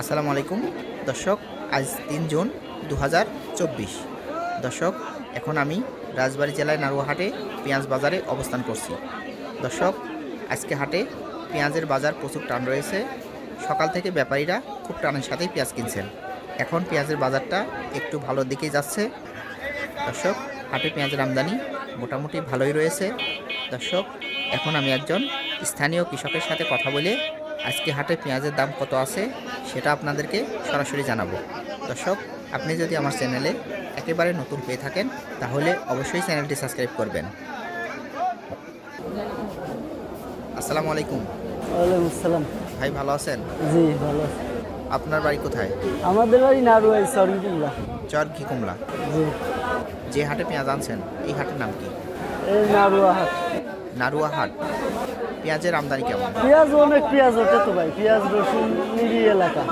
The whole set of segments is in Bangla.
আসসালামু আলাইকুম। দর্শক, আজ তিন জুন দু হাজার চব্বিশ। দর্শক, এখন আমি রাজবাড়ী জেলায় নারুয়াহাটে পেঁয়াজ বাজারে অবস্থান করছি। দর্শক, আজকে হাটে পেঁয়াজের বাজার প্রচুর টান রয়েছে। সকাল থেকে ব্যাপারীরা খুব টানের সাথেই পেঁয়াজ কিনছেন। এখন পেঁয়াজের বাজারটা একটু ভালোর দিকেই যাচ্ছে। দর্শক, হাটে পেঁয়াজের আমদানি মোটামুটি ভালোই রয়েছে। দর্শক, এখন আমি একজন স্থানীয় কৃষকের সাথে কথা বলে আজকে হাটে পেঁয়াজের দাম কত আছে সেটা আপনাদেরকে সরাসরি জানাব। দর্শক আপনি যদি আমার চ্যানেলে একেবারে নতুন হয়ে থাকেন তাহলে অবশ্যই চ্যানেলটি সাবস্ক্রাইব করবেন। আসসালামু আলাইকুম। ওয়ালাইকুম আসসালাম। ভাই ভালো আছেন? জি ভালো। আপনার বাড়ি কোথায়? আমাদের বাড়ি নারুয়াই সরঙ্গিল্লা চর ঘি কুমলা জি। যে হাটে পেঁয়াজ আনছেন এই হাটের নাম কি? নারুয়া হাট। নারুয়া হাট। পেঁয়াজের আমদানি কেমন? পেঁয়াজ অনেক পেঁয়াজ ওঠে তো ভাই পেঁয়াজ রসুন নিরি এলাকা।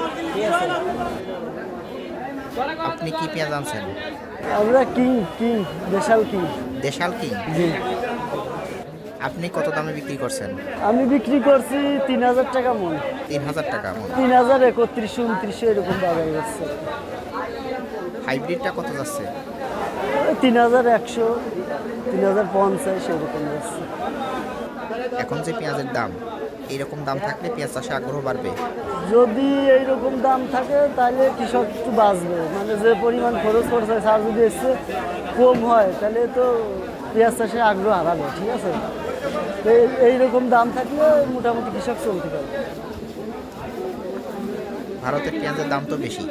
আপনি কি পেঁয়াজ আনছেন? আমরা কিং কিং দেশাল কিং। দেশাল কি? জি। আপনি কত দামে বিক্রি করছেন? আমি বিক্রি করছি তিন হাজার টাকা মন। তিন হাজার টাকা মন। তিন হাজার একত্রিশশো উনত্রিশশো এরকম বাজার যাচ্ছে। হাইব্রিডটা কত যাচ্ছে? তিন হাজার একশো তিন হাজার পঞ্চাশ এরকম যাচ্ছে। এখন যে পেঁয়াজের দাম এইরকম দাম থাকলে পেঁয়াজ চাষে আগ্রহ বাড়বে? যদি এইরকম দাম থাকে তাহলে কৃষক একটু বাঁচবে। মানে যে পরিমাণ খরচ করছে সার যদি এসছে কম হয় তাহলে তো পেঁয়াজ চাষে আগ্রহ হারাবে ঠিক আছে? এইরকম দাম থাকলে মোটামুটি কৃষক চলতে পারবে ভারতের পেঁয়াজের দাম তো বেশি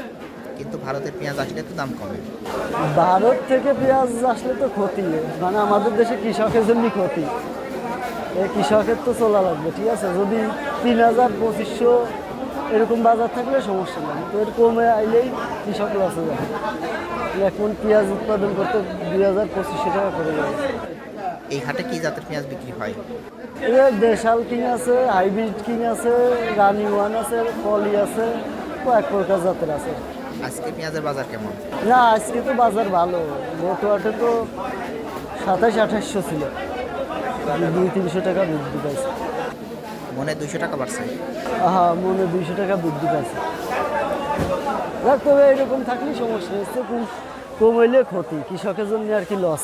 কিন্তু ভারতের পেঁয়াজ আসলে তো দাম কমে। ভারত থেকে পেঁয়াজ আসলে তো ক্ষতি মানে আমাদের দেশে কৃষকের জন্যই ক্ষতি। কৃষকের তো চলা লাগবে ঠিক আছে? যদি তিন হাজার পঁচিশশো এরকম বাজার থাকলে সমস্যা নেই। তো এর কমে আইলেই কৃষক লসে যাবে। এখন পেঁয়াজ উৎপাদন করতে দুই হাজার পঁচিশশো টাকা করে যাবে এই হাটে কি জাতের পেঁয়াজ বিক্রি হয়? দেশাল কিং আছে হাইব্রিড কিং আছে রানি ওয়ান আছে পলি আছে কয়েক প্রকার জাতের আছে। আজকে পেঁয়াজের বাজার কেমন? না আজকে তো বাজার ভালো। গত হাটে তো সাতাশ আঠাশশো ছিল। দুই তিনশো টাকা বৃদ্ধি পাইছে। মনে দুইশো টাকা বাড়ছে? হ্যাঁ মনে দুইশো টাকা বৃদ্ধি পাইছে। তবে এরকম থাকলেই সমস্যা হচ্ছে কম হইলে ক্ষতি কৃষকের জন্য আর কি লস